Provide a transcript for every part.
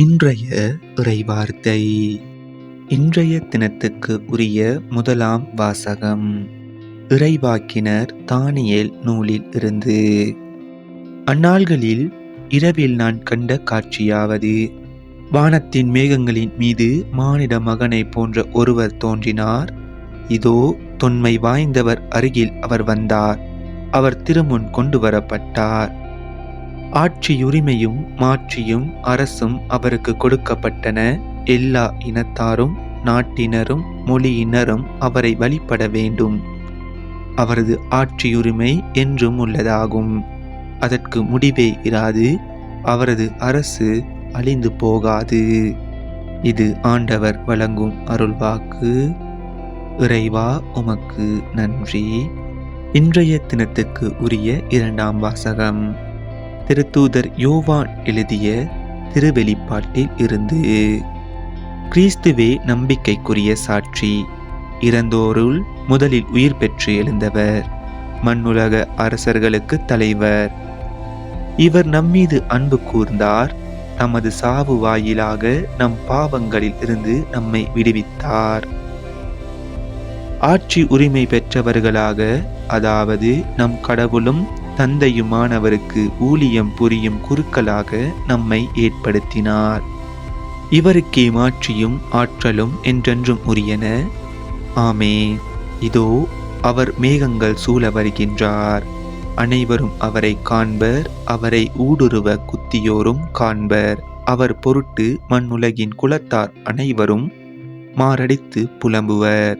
இன்றைய இறைவார்த்தை. இன்றைய தினத்துக்கு உரிய முதலாம் வாசகம். இறைவாக்கினர் தானியேல் நூலில் இருந்து அந்நாள்களில் இரவில் நான் கண்ட காட்சியாவது வானத்தின் மேகங்களின் மீது மானிட மகனை போன்ற ஒருவர் தோன்றினார். இதோ தொன்மை வாய்ந்தவர் அருகில் அவர் வந்தார். அவர் திருமுன் கொண்டு வரப்பட்டார். ஆட்சியுரிமையும் மாட்சியும் அரசும் அவருக்கு கொடுக்கப்பட்டன. எல்லா இனத்தாரும் நாட்டினரும் மொழியினரும் அவரை வழிபட வேண்டும். அவரது ஆட்சியுரிமை என்றும் உள்ளதாகும். அதற்கு முடிவே இராது. அவரது அரசு அழிந்து போகாது. இது ஆண்டவர் வழங்கும் அருள்வாக்கு. இறைவா உமக்கு நன்றி. இன்றைய தினத்துக்கு உரிய இரண்டாம் வாசகம். திருத்தூதர் யோவான் எழுதிய திருவெளிப்பாட்டில் இருந்து கிறிஸ்துவே நம்பிக்கைக்குரிய சாட்சி. இறந்தோருள் முதலில் உயிர் பெற்று எழுந்தவர் மண்ணுலக அரசர்களுக்கு தலைவர். இவர் நம்மீது அன்பு கூர்ந்தார் நமது சாவு வாயிலாக நம் பாவங்களில் இருந்து நம்மை விடுவித்தார். ஆட்சி உரிமை பெற்றவர்களாக அதாவது நம் கடவுளும் தந்தையுமானவருக்கு ஊழியம் புரியும் குருக்களாக நம்மை ஏற்படுத்தினார். இவருக்கே மாற்றியும் ஆற்றலும் என்றென்றும் உரியன. ஆமே இதோ அவர் மேகங்கள் சூழ வருகின்றார். அனைவரும் அவரை காண்பர் அவரை ஊடுருவ குத்தியோரும் காண்பர். அவர் பொருட்டு மண்ணுலகின் குலத்தார் அனைவரும் மாரடித்து புலம்புவர்.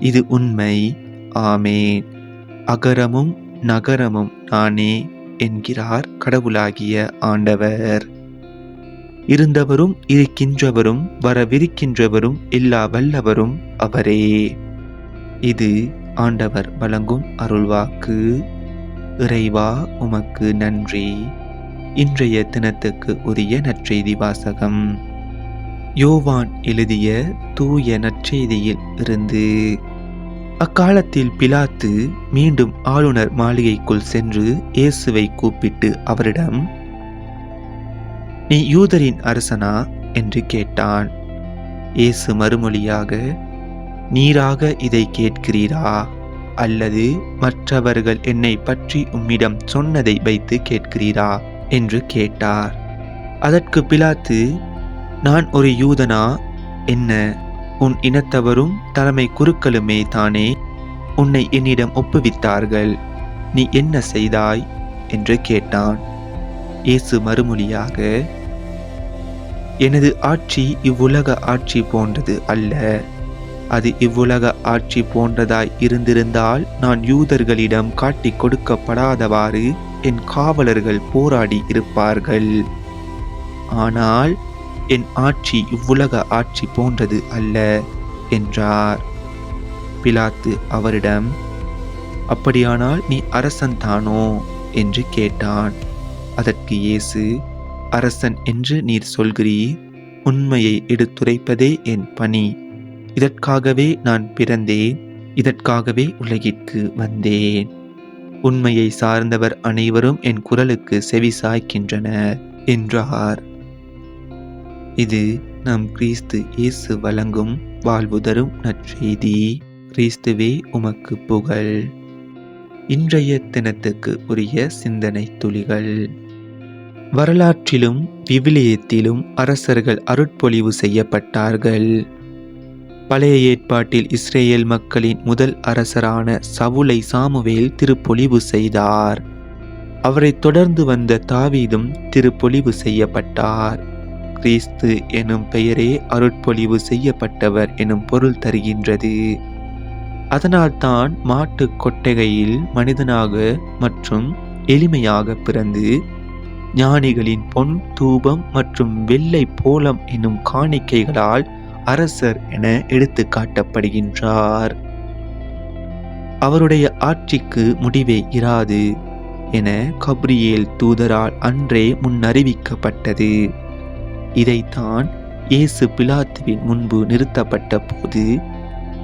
இது உண்மை. ஆமேன். அகரமும் நகரமும் நானே என்கிறார் கடவுளாகிய ஆண்டவர். இருந்தவரும் இருக்கின்றவரும் வரவிருக்கின்றவரும் எல்லா வல்லவரும் அவரே. இது ஆண்டவர் வழங்கும் அருள்வாக்கு. இறைவா உமக்கு நன்றி. இன்றைய தினத்துக்கு உரிய நற்செய்தி வாசகம். யோவான் எழுதிய தூய நற்செய்தியில் இருந்து அக்காலத்தில் பிலாத்து மீண்டும் ஆளுநர் மாளிகைக்குள் சென்று இயேசுவை கூப்பிட்டு அவரிடம் நீ யூதரின் அரசனா? என்று கேட்டான். இயேசு மறுமொழியாக நீராக இதை கேட்கிறீரா? அல்லது மற்றவர்கள் என்னை பற்றி உம்மிடம் சொன்னதை வைத்து கேட்கிறீரா? என்று கேட்டார். அதற்கு பிலாத்து நான் ஒரு யூதனா? என்ன? உன் இனத்தவரும் தலைமை குருக்களுமே தானே உன்னை என்னிடம் ஒப்புவித்தார்கள். நீ என்ன செய்தாய்? என்று கேட்டான். இயேசு மறுமொழியாக எனது ஆட்சி இவ்வுலக ஆட்சி போன்றது அல்ல. அது இவ்வுலக ஆட்சி போன்றதாய் இருந்திருந்தால் நான் யூதர்களிடம் காட்டிக் கொடுக்கப்படாதவாறு என் காவலர்கள் போராடி இருப்பார்கள். ஆனால் என் ஆட்சி இவ்வுலக ஆட்சி போன்றது அல்ல என்றார். பிலாத்து அவரிடம் அப்படியானால் நீ அரசன் தானோ? என்று கேட்டான். அதற்கு இயேசு அரசன் என்று நீர் சொல்கிறீர் உண்மையை எடுத்துரைப்பதே என் பணி. இதற்காகவே நான் பிறந்தேன் இதற்காகவே உலகிற்கு வந்தேன். உண்மையை சார்ந்தவர் அனைவரும் என் குரலுக்கு செவி சாய்க்கின்றனர் என்றார். இது நம் கிறிஸ்து இயேசு வழங்கும் வாழ்வு தரும் நற்செய்தி. கிறிஸ்துவே உமக்கு புகழ். இன்றைய தினத்துக்கு உரிய சிந்தனை துளிகள். வரலாற்றிலும் விவிலியத்திலும் அரசர்கள் அருட்பொழிவு செய்யப்பட்டார்கள். பழைய ஏற்பாட்டில் இஸ்ரேல் மக்களின் முதல் அரசரான சவுலை சாமுவேல் திருப்பொழிவு செய்தார். அவரை தொடர்ந்து வந்த தாவீதும் திருப்பொழிவு செய்யப்பட்டார். கிறிஸ்து எனும் பெயரே அருட்பொழிவு செய்யப்பட்டவர் எனும் பொருள் தருகின்றது. அதனால்தான் மாட்டு கொட்டகையில் மனிதனாக மற்றும் எளிமையாக பிறந்து ஞானிகளின் பொன் தூபம் மற்றும் வெள்ளை போலம் என்னும் காணிக்கைகளால் அரசர் என எடுத்து காட்டப்படுகின்றார். அவருடைய ஆட்சிக்கு முடிவே இராது என கப்ரியேல் தூதரால் அன்றே முன்னறிவிக்கப்பட்டது. இதைத்தான் இயேசு பிலாத்துவின் முன்பு நிறுத்தப்பட்ட போது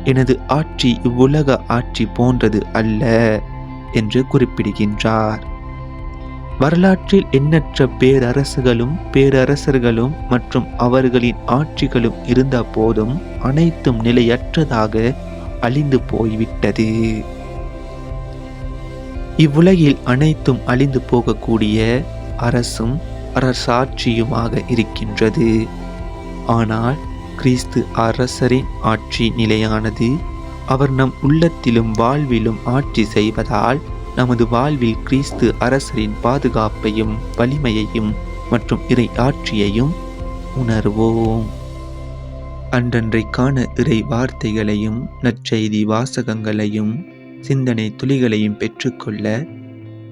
எனது ஆட்சி இவ்வுலக ஆட்சி போன்றது அல்ல என்று குறிப்பிடுகின்றார். வரலாற்றில் எண்ணற்ற பேரரசுகளும் பேரரசர்களும் மற்றும் அவர்களின் ஆட்சிகளும் இருந்த போதும் அனைத்தும் நிலையற்றதாக அழிந்து போய்விட்டது. இவ்வுலகில் அனைத்தும் அழிந்து போகக்கூடிய அரசும் அரசாட்சியுமாக இருக்கின்றது. ஆனால் கிறிஸ்து அரசரின் ஆட்சி நிலையானது அவர் நம் உள்ளத்திலும் வாழ்விலும் ஆட்சி செய்வதால் நமது வாழ்வில் கிறிஸ்து அரசரின் பாதுகாப்பையும் வலிமையையும் மற்றும் இறை ஆட்சியையும் உணர்வோம். அன்றன்றைக்கான இறை வார்த்தைகளையும் நற்செய்தி வாசகங்களையும் சிந்தனை துளிகளையும் பெற்றுக்கொள்ள